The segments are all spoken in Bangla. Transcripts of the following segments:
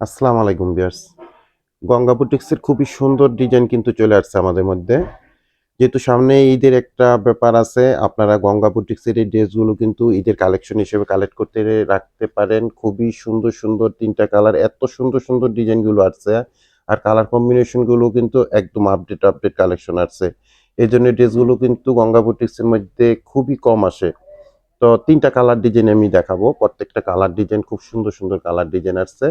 আসসালামু আলাইকুম বিয়ার্স গঙ্গা বুটিক্সের খুবই সুন্দর ডিজাইন কিন্তু চলে আসছে আমাদের মধ্যে। যেহেতু সামনে ঈদের একটা ব্যাপার আছে, আপনারা গঙ্গা বুটিক্সের এই ড্রেসগুলো কিন্তু ঈদের কালেকশন হিসেবে কালেক্ট করতে রাখতে পারেন। খুবই সুন্দর সুন্দর তিনটা কালার, এত সুন্দর সুন্দর ডিজাইনগুলো আসছে। আর কালার কম্বিনেশনগুলো কিন্তু একদম আপডেট আপডেট কালেকশন আসছে। এই জন্য ড্রেসগুলো কিন্তু গঙ্গা বুটিক্সের মধ্যে খুবই কম আসে। তো তিনটা কালার ডিজাইন আমি দেখাবো। প্রত্যেকটা কালার ডিজাইন খুব সুন্দর সুন্দর কালার ডিজাইন আসছে।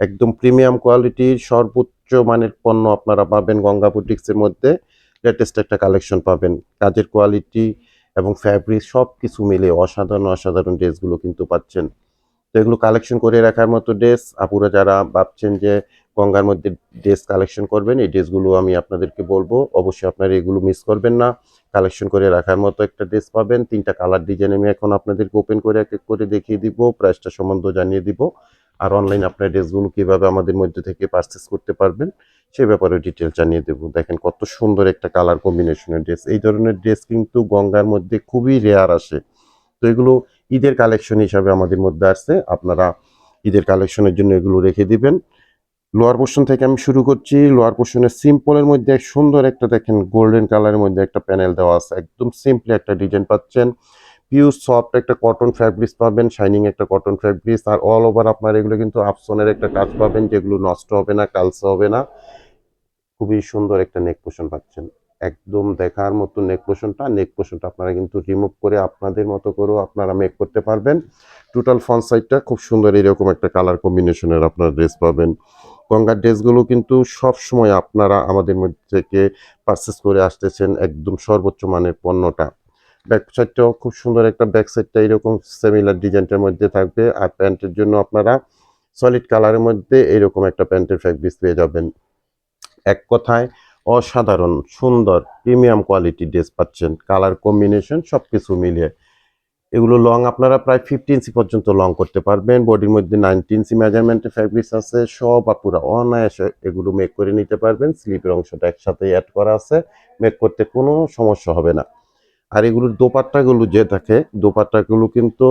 একদম প্রিমিয়াম কোয়ালিটির সর্বোচ্চ মানের পণ্য আপনারা পাবেন গঙ্গা বুটিক্সের মধ্যে। লেটেস্ট একটা কালেকশন পাবেন। কাজের কোয়ালিটি এবং ফ্যাব্রিক সব কিছু মিলে অসাধারণ অসাধারণ ড্রেসগুলো কিন্তু পাচ্ছেন। তো এগুলো কালেকশন করে রাখার মতো ড্রেস আপুরা যারা ভাবছেন যে গঙ্গার মধ্যে ড্রেস কালেকশন করবেন, এই ড্রেসগুলো আমি আপনাদেরকে বলব। অবশ্যই আপনারা এগুলো মিস করবেন না। কালেকশন করে রাখার মতো একটা ড্রেস পাবেন। তিনটা কালার ডিজাইন আমি এখন আপনাদেরকে ওপেন করে, এক এক করে দেখিয়ে দিব। প্রাইসটা সম্বন্ধ জানিয়ে দিব। আর অনলাইন আপনার ড্রেসগুলো কীভাবে আমাদের মধ্যে থেকে পারচেস করতে পারবেন, সে ব্যাপারে ডিটেল জানিয়ে দেবো। দেখেন কত সুন্দর একটা কালার কম্বিনেশনের ড্রেস এই ধরনের ড্রেস কিন্তু গঙ্গার মধ্যে খুবই রেয়ার আসে। তো এগুলো ঈদের কালেকশন হিসাবে আমাদের মধ্যে আসছে। আপনারা ঈদের কালেকশনের জন্য এগুলো রেখে দিবেন। লোয়ার পোর্শন থেকে আমি শুরু করছি। লোয়ার পোর্শনের সিম্পলের মধ্যে এক সুন্দর একটা দেখেন গোল্ডেন কালারের মধ্যে একটা প্যানেল দেওয়া আছে। একদম সিম্পলি একটা ডিজাইন পাচ্ছেন। পিওর সফট একটা কটন ফ্যাব্রিক্স পাবেন শাইনিং একটা কটন ফ্যাব্রিক্স আর অল ওভার আপনার এগুলো কিন্তু আপসনের একটা কাজ পাবেন, যেগুলো নষ্ট হবে না কালসে হবে না। খুবই সুন্দর একটা নেক পোষণ পাচ্ছেন। একদম দেখার মতো নেক পোষণটা নেক পোষণটা আপনারা কিন্তু রিমুভ করে আপনাদের মতো করেও আপনারা মেক করতে পারবেন। টোটাল ফ্রন্ট সাইডটা খুব সুন্দর, এরকম একটা কালার কম্বিনেশনের আপনারা ড্রেস পাবেন। গঙ্গার ড্রেসগুলো কিন্তু সব সময় আপনারা আমাদের মধ্যে থেকে পারচেস করে আসতেছেন, একদম সর্বোচ্চ মানের পণ্যটা। ব্যাক সাইডটাও খুব সুন্দর একটা ব্যাক সাইডটা এরকম সিমিলার ডিজাইনটার মধ্যে থাকবে। আর প্যান্টের জন্য আপনারা সলিড কালারের মধ্যে এরকম একটা প্যান্টের ফ্যাব্রিক্স পেয়ে যাবেন। এক কথায় অসাধারণ, সুন্দর প্রিমিয়াম কোয়ালিটি ড্রেস পাচ্ছেন। কালার কম্বিনেশন সব কিছু মিলিয়ে। এগুলো লং আপনারা প্রায় ফিফটি ইঞ্চি পর্যন্ত লং করতে পারবেন। বডির মধ্যে নাইনটি ইঞ্চি মেজারমেন্টের ফ্যাব্রিক্স আছে। সব আপুরা অনায়াসে এগুলো মেক করে নিতে পারবেন। স্লিপের অংশটা একসাথে অ্যাড করা আছে। মেক করতে কোনো সমস্যা হবে না। আর এগুলোর দোপাট্টাগুলো যে থাকে দোপাট্টাগুলো কিন্তু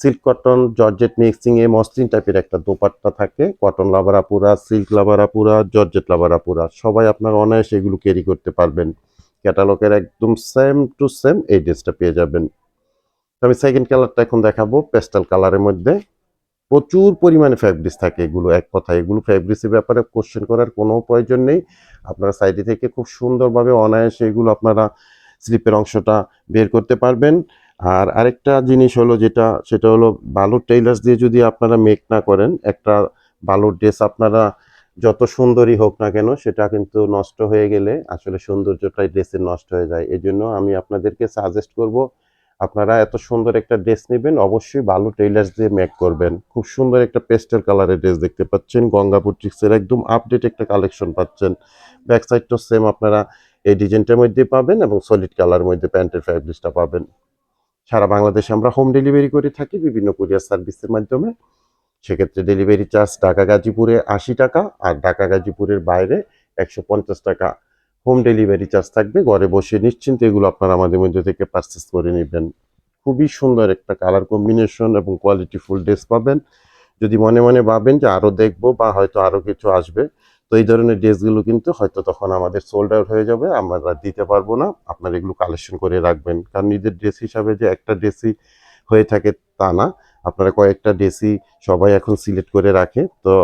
সিল্ক কটন জর্জেট মিক্সিং এ মসলিন টাইপের একটা দোপাট্টা থাকে। কটন লাভারাপুরা সিল্ক লাভারাপুরা জর্জেট লাভারাপুরা সবাই আপনার অনায়াসে এগুলো ক্যারি করতে পারবেন। ক্যাটালগের একদম সেম টু সেম এই ড্রেসটা পেয়ে যাবেন। আমি সেকেন্ড কালারটা এখন দেখাবো পেস্টাল কালারের মধ্যে। প্রচুর পরিমাণে ফ্যাব্রিক্স থাকে এগুলো, এক কথা এগুলো ফ্যাব্রিক্সের ব্যাপারে কোশ্চেন করার কোনো প্রয়োজন নেই। আপনারা সাইডে থেকে খুব সুন্দরভাবে অনায়াসে এগুলো আপনারা স্লিপের অংশটা বের করতে পারবেন। আর আরেকটা জিনিস হলো যেটা, সেটা হলো বালুর টেইলার্স দিয়ে যদি আপনারা মেক না করেন, একটা বালুর ড্রেস আপনারা যত সুন্দরই হোক না কেন, সেটা কিন্তু নষ্ট হয়ে গেলে আসলে সৌন্দর্যটাই ড্রেসের নষ্ট হয়ে যায়। এই জন্য আমি আপনাদেরকে সাজেস্ট করব, আপনারা এত সুন্দর একটা ড্রেস নেবেন, অবশ্যই বালু টেইলার্স দিয়ে মেক করবেন। খুব সুন্দর একটা পেস্টেল কালারের ড্রেস দেখতে পাচ্ছেন। গঙ্গাপুর টিক্সের একদম আপডেট একটা কালেকশন পাচ্ছেন। ব্যাক সাইডটাও সেম আপনারা এই ডিজাইনটার মধ্যে পাবেন এবং সলিড কালার মধ্যে প্যান্টের ফ্যাব্রিক্সটা পাবেন। সারা বাংলাদেশে আমরা হোম ডেলিভারি করে থাকি বিভিন্ন কুরিয়ার সার্ভিসের মাধ্যমে। সেক্ষেত্রে ডেলিভারি চার্জ ঢাকা গাজীপুরে আশি টাকা আর ঢাকা গাজীপুরের বাইরে একশো পঞ্চাশ টাকা। হোম ডেলিভারি চার্জ থাকবে, ঘরে বসে নিশ্চিন্তে এগুলো আপনারা আমাদের মধ্যে থেকে পারচেস করে নেবেন। খুবই সুন্দর একটা কালার কম্বিনেশন এবং কোয়ালিটি ফুল ড্রেস পাবেন। যদি মনে মনে ভাবেন যে আরও দেখব বা হয়তো আরও কিছু আসবে তো এই ধরনের ড্রেসগুলো কিন্তু হয়তো তখন আমাদের সোল্ড আউট হয়ে যাবে, আমরা দিতে পারব না। আপনারা এগুলো কালেকশন করে রাখবেন। কারণ নিজের ড্রেস হিসাবে যে একটা ড্রেসই হয়ে থাকে তা না। আপনারা কয়েকটা ড্রেসই সবাই এখন সিলেক্ট করে রাখে। তো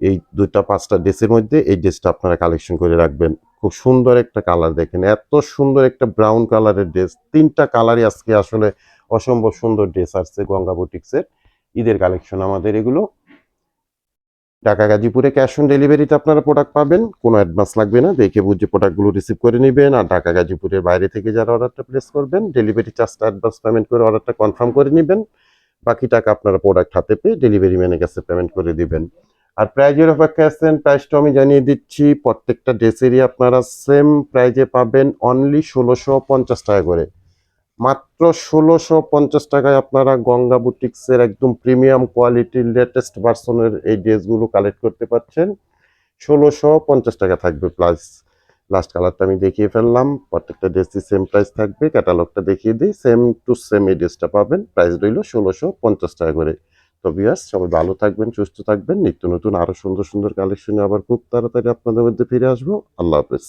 এই দুইটা, পাঁচটা ড্রেসের মধ্যে এই ড্রেসটা আপনারা কালেকশন করে রাখবেন। খুব সুন্দর একটা কালার দেখেন। এত সুন্দর একটা ব্রাউন কালারের ড্রেস তিনটা কালারই আজকে আসলে অসম্ভব সুন্দর ড্রেস আসছে গঙ্গা বুটিক্সের। ঈদের কালেকশন আমাদের এগুলো। ঢাকা গাজীপুরে ক্যাশ অন ডেলিভারিতে আপনারা প্রোডাক্ট পাবেন। কোনো অ্যাডভান্স লাগবে না। দেখে বুঝে প্রোডাক্টগুলো রিসিভ করে নেবেন। আর ঢাকা গাজীপুরের বাইরে থেকে যারা অর্ডারটা প্লেস করবেন ডেলিভারি চার্জটা অ্যাডভান্স পেমেন্ট করে অর্ডারটা কনফার্ম করে নেবেন। বাকি টাকা আপনারা প্রোডাক্ট হাতে পেয়ে ডেলিভারি ম্যানের কাছে পেমেন্ট করে দিবেন। আর প্রাইজের অপেক্ষা আছেন প্রাইসটা আমি জানিয়ে দিচ্ছি, প্রত্যেকটা ড্রেসেরই আপনারা সেম প্রাইজে পাবেন অনলি ষোলোশো পঞ্চাশ টাকা করে। মাত্র ষোলোশো পঞ্চাশ টাকায় আপনারা গঙ্গা বুটিক্সের একদম প্রিমিয়াম কোয়ালিটির লেটেস্ট ভার্সনের এই ড্রেসগুলো কালেক্ট করতে পারছেন। ষোলোশো পঞ্চাশ টাকা থাকবে প্লাস। লাস্ট কালারটা আমি দেখিয়ে ফেললাম। প্রত্যেকটা ড্রেসই সেম প্রাইস থাকবে। ক্যাটালগটা দেখিয়ে দিই। সেম টু সেম এই ড্রেসটা পাবেন। প্রাইস রইল ষোলোশো পঞ্চাশ টাকা করে। তো বিয়াস সবাই ভালো থাকবেন, সুস্থ থাকবেন। নিত্য নতুন আরও সুন্দর সুন্দর কালেকশনে আবার খুব তাড়াতাড়ি আপনাদের মধ্যে ফিরে আসব। আল্লাহ হাফেজ।